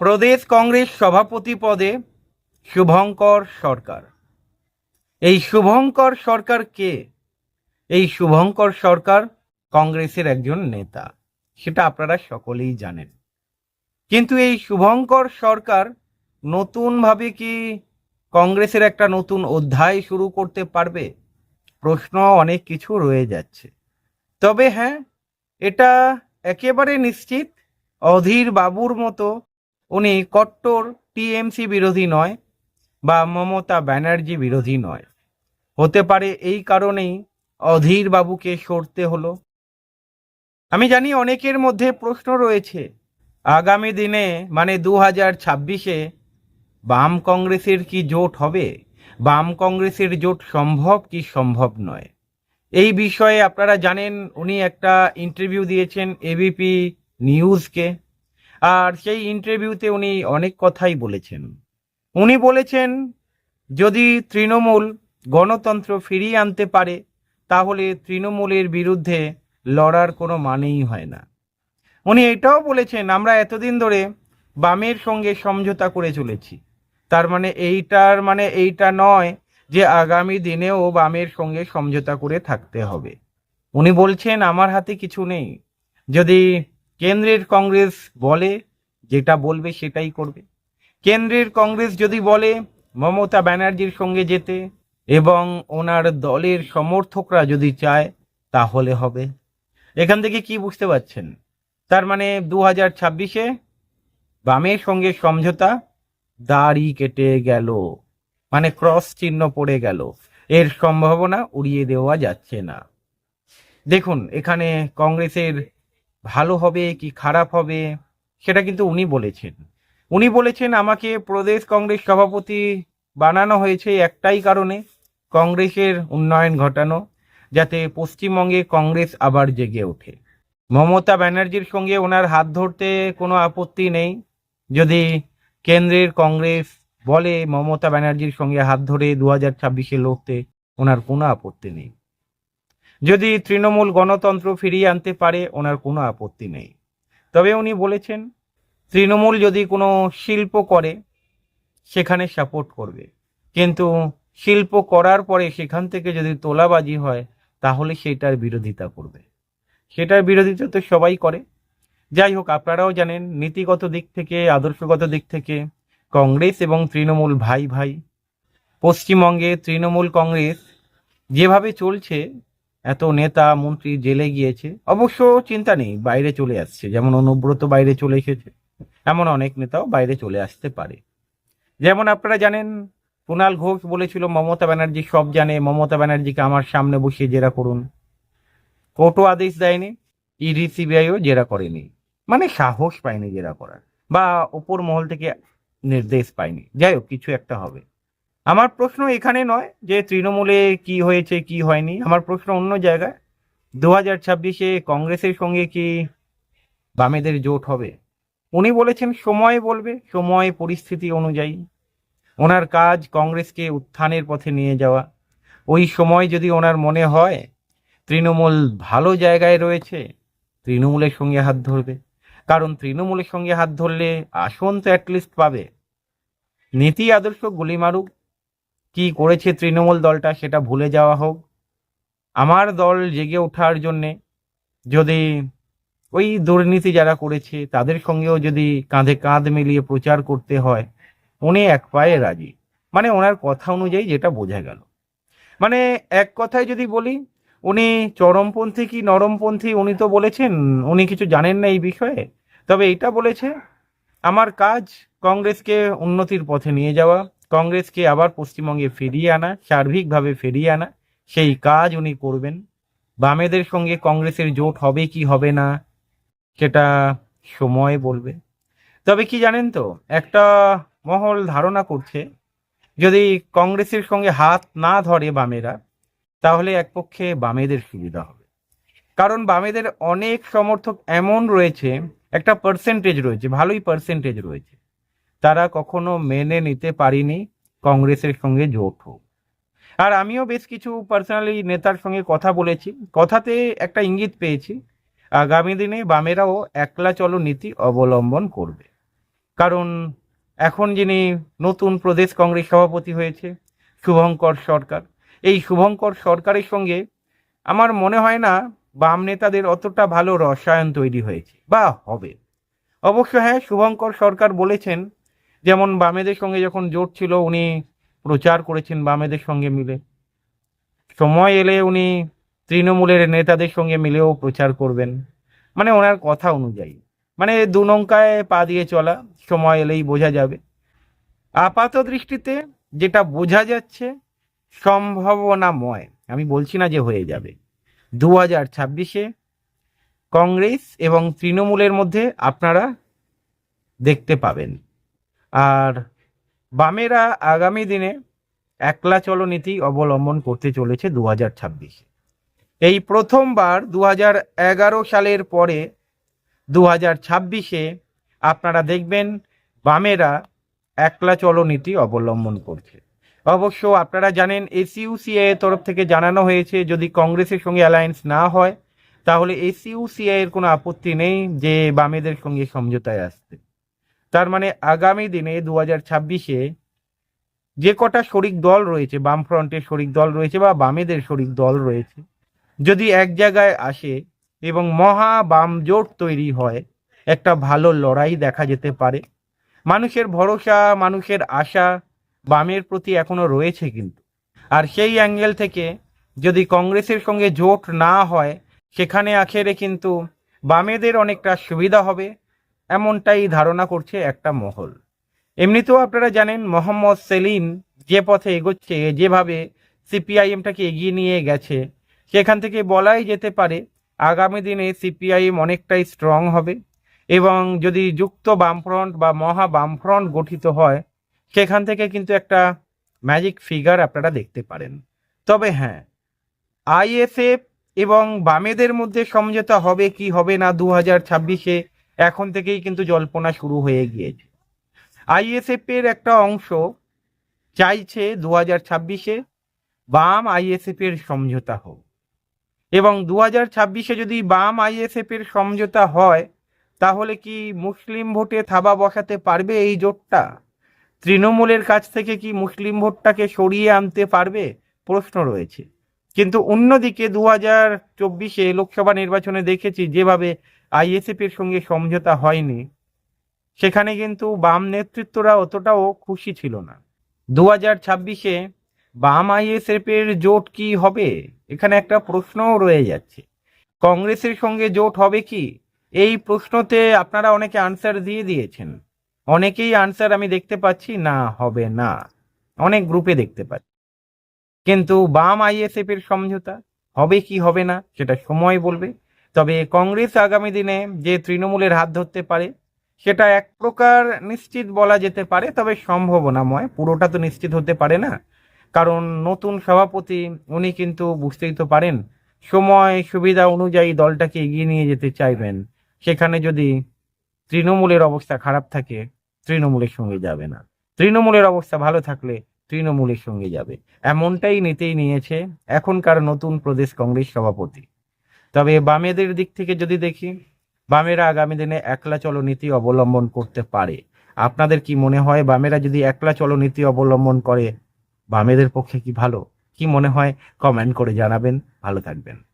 প্রদেশ কংগ্রেস সভাপতি পদে শুভঙ্কর সরকার। এই শুভঙ্কর সরকার কে? এই শুভঙ্কর সরকার কংগ্রেসের একজন নেতা, সেটা আপনারা সকলেই জানেন। কিন্তু এই শুভঙ্কর সরকার নতুনভাবে কি কংগ্রেসের একটা নতুন অধ্যায় শুরু করতে পারবে? প্রশ্ন অনেক কিছু রয়ে যাচ্ছে। তবে হ্যাঁ এটা একেবারে নিশ্চিত, অধীর বাবুর মতো উনি কট্টর টিএমসি বিরোধী নয় বা মমতা ব্যানার্জি বিরোধী নয়। হতে পারে এই কারণেই অধীর বাবুকে সরতে হলো। আমি জানি অনেকের মধ্যে প্রশ্ন রয়েছে, আগামী দিনে মানে দু হাজার ছাব্বিশে বাম কংগ্রেসের কি জোট হবে? বাম কংগ্রেসের জোট সম্ভব কি সম্ভব নয়? এই বিষয়ে আপনারা জানেন, উনি একটা ইন্টারভিউ দিয়েছেন এবিপি নিউজকে আর সেই ইন্টারভিউতে উনি অনেক কথাই বলেছেন। উনি বলেছেন, যদি তৃণমূল গণতন্ত্র ফিরিয়ে আনতে পারে, তাহলে তৃণমূলের বিরুদ্ধে লড়ার কোনো মানেই হয় না। উনি এটাও বলেছেন, আমরা এতদিন ধরে বামের সঙ্গে সমঝোতা করে চলেছি। তার মানে এইটার মানে এইটা নয় যে আগামী দিনেও বামের সঙ্গে সমঝোতা করে থাকতে হবে। উনি বলছেন, আমার হাতে কিছু নেই। যদি কেন্দ্রের কংগ্রেস বলে, যেটা বলবে সেটাই করবে। কেন্দ্রের কংগ্রেস যদি বলে, মমতা ব্যানার্জির সঙ্গে যেতে এবং ওনার দলের সমর্থকরা যদি চায়, তাহলে হবে। এখান থেকে কি বুঝতে পারছেন? তার মানে দু হাজার ছাব্বিশে বামের সঙ্গে সমঝোতা, দাড়ি কেটে গেল। মানে ক্রস চিহ্ন পড়ে গেল। এর সম্ভাবনা উড়িয়ে দেওয়া যাচ্ছে না। দেখুন, এখানে কংগ্রেসের ভালো হবে কি খারাপ হবে, সেটা কিন্তু উনি বলেছেন। উনি বলেছেন, আমাকে প্রদেশ কংগ্রেস সভাপতি বানানো হয়েছে একটাই কারণে, কংগ্রেসের উন্নয়ন ঘটানো, যাতে পশ্চিমবঙ্গে কংগ্রেস আবার জেগে ওঠে। মমতা ব্যানার্জির সঙ্গে ওনার হাত ধরতে কোনো আপত্তি নেই। যদি কেন্দ্রের কংগ্রেস বলে, মমতা ব্যানার্জির সঙ্গে হাত ধরে দু হাজার ছাব্বিশে লড়তে ওনার কোনো আপত্তি নেই। যদি তৃণমূল গণতন্ত্র ফিরিয়ে আনতে পারে, ওনার কোনো আপত্তি নেই। তবে উনি বলেছেন, তৃণমূল যদি কোনো শিল্প করে, সেখানে সাপোর্ট করবে। কিন্তু শিল্প করার পরে সেখান থেকে যদি তোলাবাজি হয়, তাহলে সেটার বিরোধিতা করবে। সেটার বিরোধিতা তো সবাই করে। যাই হোক, আপনারাও জানেন, নীতিগত দিক থেকে, আদর্শগত দিক থেকে, কংগ্রেস এবং তৃণমূল ভাই ভাই। পশ্চিমবঙ্গে তৃণমূল কংগ্রেস যেভাবে চলছে এত নেতা মন্ত্রী জেলে গিয়েছে, অবশ্য চিন্তা নেই, বাইরে চলে আসছে। যেমন অনুব্রত বাইরে চলে এসেছে, এমন অনেক নেতাও বাইরে চলে আসতে পারে। যেমন আপনারা জানেন কুণাল ঘোষ বলেছিল, মমতা ব্যানার্জি সব জানে, মমতা ব্যানার্জিকে আমার সামনে বসিয়ে জেরা করুন। কোর্টও আদেশ দেয়নি, ইডি, সিবিআইও জেরা করেনি। মানে সাহস পায়নি জেরা করার, বা ওপর মহল থেকে নির্দেশ পায়নি। যাই হোক, কিছু একটা হবে। আমার প্রশ্ন এখানে নয় যে তৃণমূলে কি হয়েছে, কি হয়নি। আমার প্রশ্ন অন্য জায়গায়। দু হাজার ছাব্বিশে কংগ্রেসের সঙ্গে কি বামেদের জোট হবে? উনি বলেছেন সময় বলবে, সময় পরিস্থিতি অনুযায়ী। ওনার কাজ কংগ্রেসকে উত্থানের পথে নিয়ে যাওয়া। ওই সময় যদি ওনার মনে হয়, তৃণমূল ভালো জায়গায় রয়েছে, তৃণমূলের সঙ্গে হাত ধরবে। কারণ তৃণমূলের সঙ্গে হাত ধরলে আসন তো অ্যাটলিস্ট পাবে। নীতি আদর্শ গুলি মারুক কি করেছে তৃণমূল দলটা সেটা ভুলে যাওয়া হোক। আমার দল জেগে ওঠার জন্যে যদি ওই দুর্নীতি যারা করেছে, তাদের সঙ্গেও যদি কাঁধে কাঁধ মিলিয়ে প্রচার করতে হয়, উনি এক পায়ে রাজি। মানে ওনার কথা অনুযায়ী যেটা বোঝা গেল। মানে এক কথায় যদি বলি, উনি চরমপন্থী কি নরমপন্থী উনি তো বলেছেন, উনি কিছু জানেন না এই বিষয়ে। তবে এটা বলেছে, আমার কাজ কংগ্রেসকে উন্নতির পথে নিয়ে যাওয়া কংগ্রেসকে আবার পশ্চিমবঙ্গে ফিরিয়ে আনা, সার্বিকভাবে ফিরিয়ে আনা, সেই কাজ উনি করবেন। বামেদের সঙ্গে কংগ্রেসের জোট হবে কি হবে না, সেটা সময় বলবে। তবে কি জানেন তো, একটা মহল ধারণা করছে, যদি কংগ্রেসের সঙ্গে হাত না ধরে বামেরা, তাহলে এক পক্ষে বামেদের সুবিধা হবে। কারণ বামেদের অনেক সমর্থক এমন রয়েছে, একটা পার্সেন্টেজ রয়েছে, ভালোই পার্সেন্টেজ রয়েছে। তারা কখনো মেনে নিতে পারিনি, কংগ্রেসের সঙ্গে জোট হোক। আর আমিও বেশ কিছু পার্সোনালি নেতার সঙ্গে কথা বলেছি। কথাতে একটা ইঙ্গিত পেয়েছি, আগামী দিনে বামেরাও একলা চলো নীতি অবলম্বন করবে। কারণ এখন যিনি নতুন প্রদেশ কংগ্রেস সভাপতি হয়েছে, শুভঙ্কর সরকার। এই শুভঙ্কর সরকারের সঙ্গে আমার মনে হয় না বাম নেতাদের অতটা ভালো রসায়ন তৈরি হয়েছে, বা হবে। অবশ্য হ্যাঁ শুভঙ্কর সরকার বলেছেন যেমন বামেদের সঙ্গে যখন জোট ছিল, উনি প্রচার করেছেন বামেদের সঙ্গে মিলে। সময় এলে উনি তৃণমূলের নেতাদের সঙ্গে মিলেও প্রচার করবেন। মানে ওনার কথা অনুযায়ী। মানে দু নৌকায় পা দিয়ে চলা, সময় এলেই বোঝা যাবে। আপাত দৃষ্টিতে যেটা বোঝা যাচ্ছে, সম্ভাবনাময়, আমি বলছি না যে হয়ে যাবে। দু হাজার ছাব্বিশে কংগ্রেস এবং তৃণমূলের মধ্যে আপনারা দেখতে পাবেন। আর বামেরা আগামী দিনে একলা চলো নীতি অবলম্বন করতে চলেছে দু হাজার ছাব্বিশে এই প্রথমবার দু হাজার এগারো সালের পরে দু হাজার ছাব্বিশে আপনারা দেখবেন বামেরা একলা চলো নীতি অবলম্বন করছে। অবশ্য আপনারা জানেন এসইউসিআই এর তরফ থেকে জানানো হয়েছে, যদি কংগ্রেসের সঙ্গে অ্যালায়েন্স না হয়, তাহলে এসইউসিআই এর কোনো আপত্তি নেই যে বামেদের সঙ্গে সমঝোতায় আসতে। তার মানে আগামী দিনে দু হাজার ছাব্বিশে যে কটা শরিক দল রয়েছে, বামফ্রন্টের শরিক দল রয়েছে বা বামেদের শরিক দল রয়েছে, যদি এক জায়গায় আসে এবং মহা বাম জোট তৈরি হয়, একটা ভালো লড়াই দেখা যেতে পারে। মানুষের ভরসা, মানুষের আশা বামের প্রতি এখনও রয়েছে কিন্তু। আর সেই অ্যাঙ্গেল থেকে যদি কংগ্রেসের সঙ্গে জোট না হয়, সেখানে আখেরে কিন্তু বামেদের অনেকটা সুবিধা হবে। এমনটাই ধারণা করছে একটা মহল। এমনিতেও আপনারা জানেন, মোহাম্মদ সেলিম যে পথে এগোচ্ছে, যেভাবে সিপিআইএমটাকে এগিয়ে নিয়ে গেছে, সেখান থেকে বলাই যেতে পারে, আগামী দিনে সিপিআইএম অনেকটাই স্ট্রং হবে এবং যদি যুক্ত বামফ্রন্ট বা মহা বামফ্রন্ট গঠিত হয়, সেখান থেকে কিন্তু একটা ম্যাজিক ফিগার আপনারা দেখতে পারেন। তবে হ্যাঁ আইএসএফ এবং বামেদের মধ্যে সমঝোতা হবে কি হবে না দু হাজার ছাব্বিশে এখন থেকেই কিন্তু জল্পনা শুরু হয়ে গিয়েছে। আইএসএফ এর একটা অংশ চাইছে দু হাজার ছাব্বিশে বাম আইএসএফ এর সমঝোতা হোক। এবং দু হাজার ছাব্বিশে যদি বাম আইএসএফ এর সমঝোতা হয়, তাহলে কি মুসলিম ভোটে থাবা বসাতে পারবে এই জোটটা? তৃণমূলের কাছ থেকে কি মুসলিম ভোটটাকে সরিয়ে আনতে পারবে? প্রশ্ন রয়েছে। কিন্তু অন্যদিকে দু হাজার চব্বিশে লোকসভা নির্বাচনে দেখেছি, যেভাবে আইএসএফ এর সঙ্গে সমঝোতা হয়নি। সেখানে কিন্তু বাম নেতৃত্বরা অতটাও খুশি ছিল না। দু হাজার ছাব্বিশে বাম আইএসএফ এর জোট কি হবে? এখানে একটা প্রশ্নও রয়ে যাচ্ছে। কংগ্রেসের সঙ্গে জোট হবে কি? এই প্রশ্নতে আপনারা অনেকে আনসার দিয়ে দিয়েছেন। অনেকেই আনসার আমি দেখতে পাচ্ছি না, হবে না। অনেক গ্রুপে দেখতে পাচ্ছি। কিন্তু বাম আইএসএফ এর সমঝোতা হবে কি, হবে না, সেটা সময় বলবে। তবে কংগ্রেস আগামী দিনে যে তৃণমূলের হাত ধরতে পারে, সেটা এক প্রকার নিশ্চিত বলা যেতে পারে, তবে সম্ভাবনাময়। পুরোটা তো নিশ্চিত হতে পারে না। কারণ নতুন সভাপতি উনি কিন্তু বুঝতেই তো পারেন, সময় সুবিধা অনুযায়ী দলটাকে এগিয়ে নিয়ে যেতে চাইবেন। সেখানে যদি তৃণমূলের অবস্থা খারাপ থাকে, তৃণমূলের সঙ্গে যাবে না। তৃণমূলের অবস্থা ভালো থাকলে তৃণমূলের সঙ্গে যাবে। এমনটাই নিতেই নিয়েছে এখনকার নতুন প্রদেশ কংগ্রেস সভাপতি। তবে বামেদের দিক থেকে যদি দেখি, বামেরা আগামী দিনে একলা চলনীতি অবলম্বন করতে পারে। আপনাদের কি মনে হয়, বামেরা যদি একলা চলনীতি অবলম্বন করে, বামেদের পক্ষে কি ভালো? কি মনে হয়, কমেন্ট করে জানাবেন। ভালো থাকবেন।